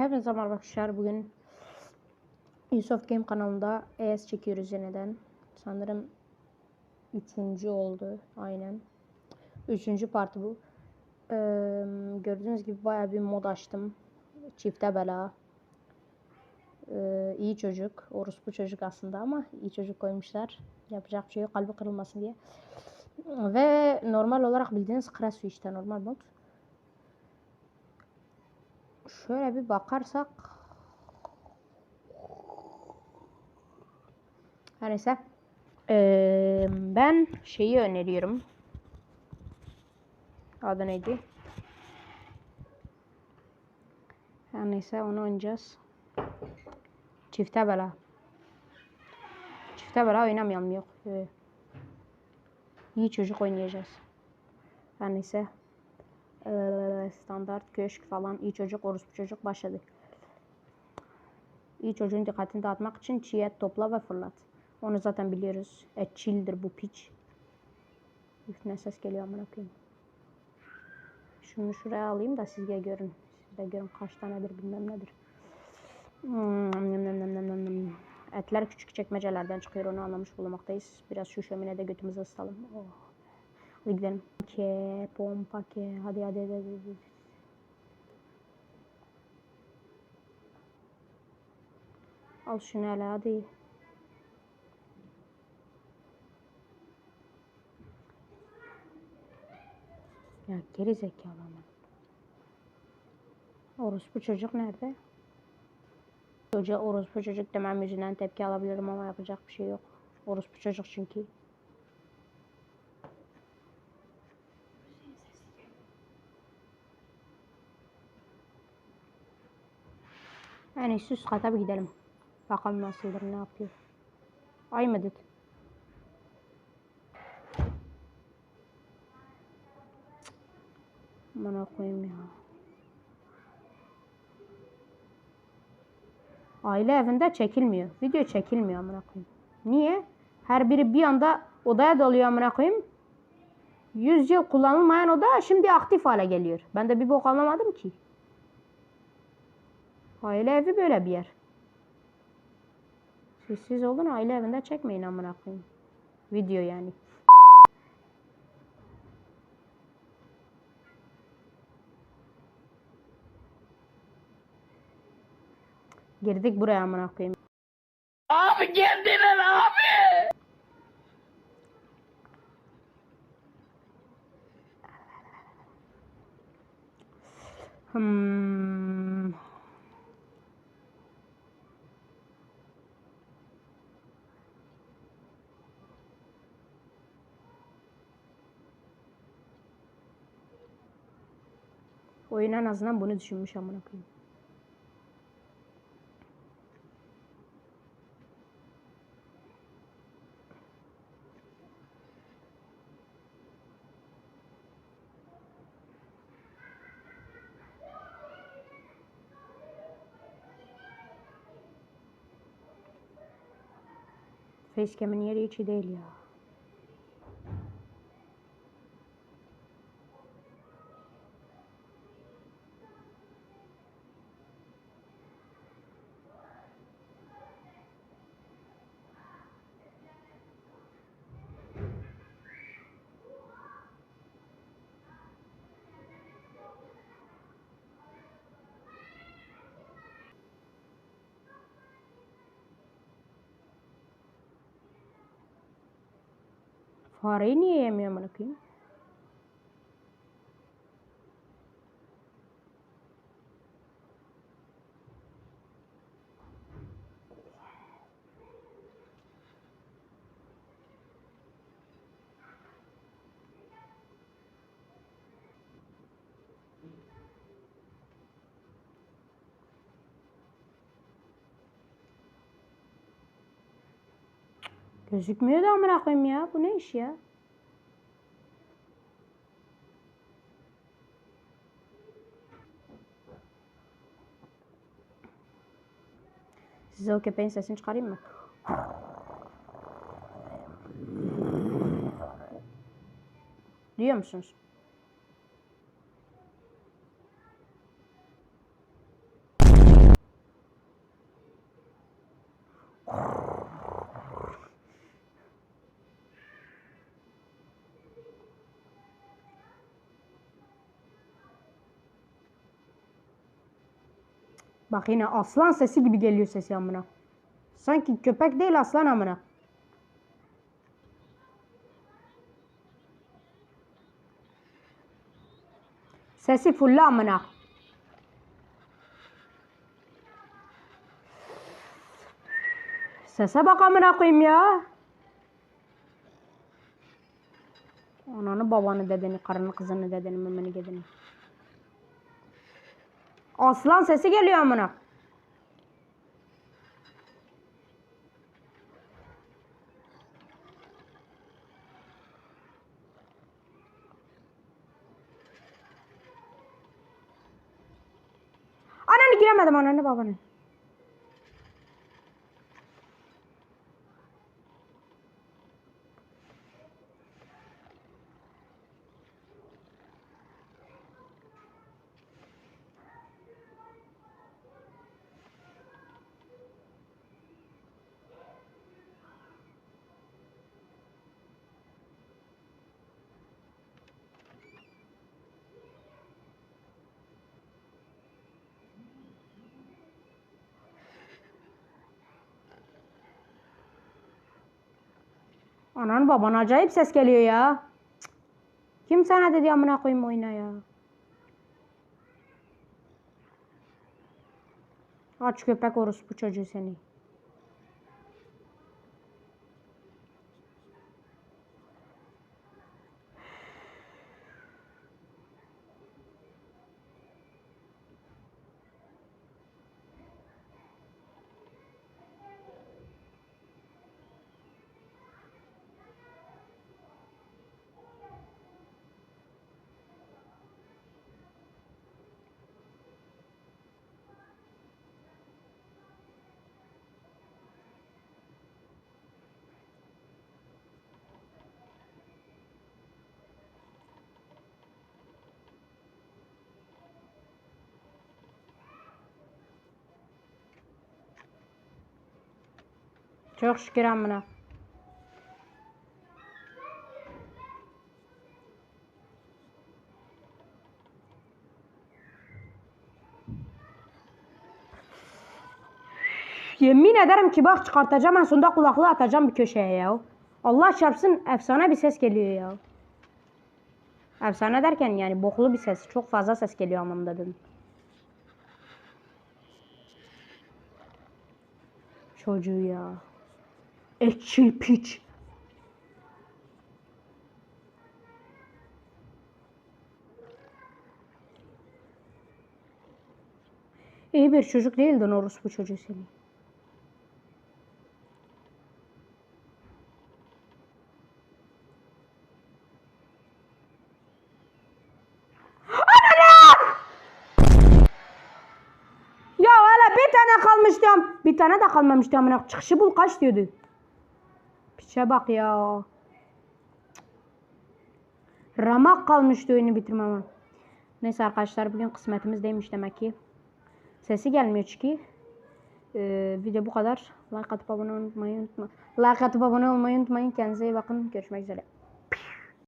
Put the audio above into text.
Hepinize merhaba arkadaşlar. Bugün Ubisoft Game kanalında ES çekiyoruz yeniden. Sanırım üçüncü oldu. Aynen. Üçüncü parti bu. Ee, gördüğünüz gibi bayağı bir mod açtım. Çifte bela. Ee, iyi çocuk. Orospu çocuk aslında ama iyi çocuk koymuşlar. Yapacak şey yok. Kalbi kırılmasın diye. Ve normal olarak bildiğiniz Crash işte normal mod. Şöyle bir bakarsak. Her neyse. Ee, ben şeyi öneriyorum. Adı neydi? Her neyse onu oynayacağız. Çifte bela. Çifte bela oynamayalım yok. Ee, iyi çocuk oynayacağız. Her neyse ee, standart köşk falan iyi çocuk orospu çocuk başladı. İyi çocuğun dikkatini dağıtmak için çiğ et topla ve fırlat. Onu zaten biliyoruz. Etçildir bu piç. Üf ne ses geliyor amına koyayım. Şunu şuraya alayım da siz de görün. Siz de görün kaç tanedir bilmem nedir. Hmm. Etler küçük çekmecelerden çıkıyor onu anlamış bulunmaktayız. Biraz şu şöminede götümüzü ısıtalım. Oh. Hadi gidelim. Ke, pompa ke. Hadi hadi hadi. hadi. Al şunu hele hadi. Ya geri zekalı ama. Orospu çocuk nerede? Çocuğa orospu çocuk demem yüzünden tepki alabilirim ama yapacak bir şey yok. Orospu çocuk çünkü. İyisi üst kata bir gidelim. Bakalım nasıldır, ne yapıyor. Ay mı dedi? Bana koyayım ya. Aile evinde çekilmiyor. Video çekilmiyor amına koyayım. Niye? Her biri bir anda odaya dalıyor amına koyayım. 100 yıl kullanılmayan oda şimdi aktif hale geliyor. Ben de bir bok anlamadım ki. Aile evi böyle bir yer. Siz siz olun aile evinde çekmeyin amına koyayım. Video yani. Girdik buraya amına koyayım. Abi geldiler abi. Hmm. Oyun en azından bunu düşünmüş amına koyayım. Facecam'in yeri hiç iyi değil ya. Foreign ఏమి మనకి Gözükmüyor da amına koyayım ya. Bu ne iş ya? Size o köpeğin sesini çıkarayım mı? Duyuyor musunuz? Bak yine aslan sesi gibi geliyor sesi amına. Sanki köpek değil aslan amına. Sesi fulla amına. Sese bak amına koyayım ya. Ananı babanı dedeni, karını kızını dedeni, memeni gedeni. Aslan sesi geliyor amına. Ananı giremedim ananı babanı. Anan baban acayip ses geliyor ya. Cık. Kim sana dedi amına koyayım oyna ya. Aç köpek orospu çocuğu seni. Çok şükür amına. Yemin ederim ki bak çıkartacağım en sonunda kulaklığı atacağım bir köşeye ya. Allah çarpsın efsane bir ses geliyor ya. Efsane derken yani boklu bir ses. Çok fazla ses geliyor anlamında dedim. Çocuğu ya. Ekşil piç. İyi bir çocuk değildin orospu çocuğu seni. Ya hele bir tane kalmış diyorum. Bir tane de kalmamış diyorum. amına. Çıkışı bul kaç diyordu. Piçe bak ya. Ramak kalmıştı oyunu bitirmem. Neyse arkadaşlar bugün kısmetimiz değilmiş demek ki. Sesi gelmiyor çünkü. Ee, video bu kadar. Like atıp abone olmayı unutmayın. Like atıp abone olmayı unutmayın. Kendinize iyi bakın. Görüşmek üzere.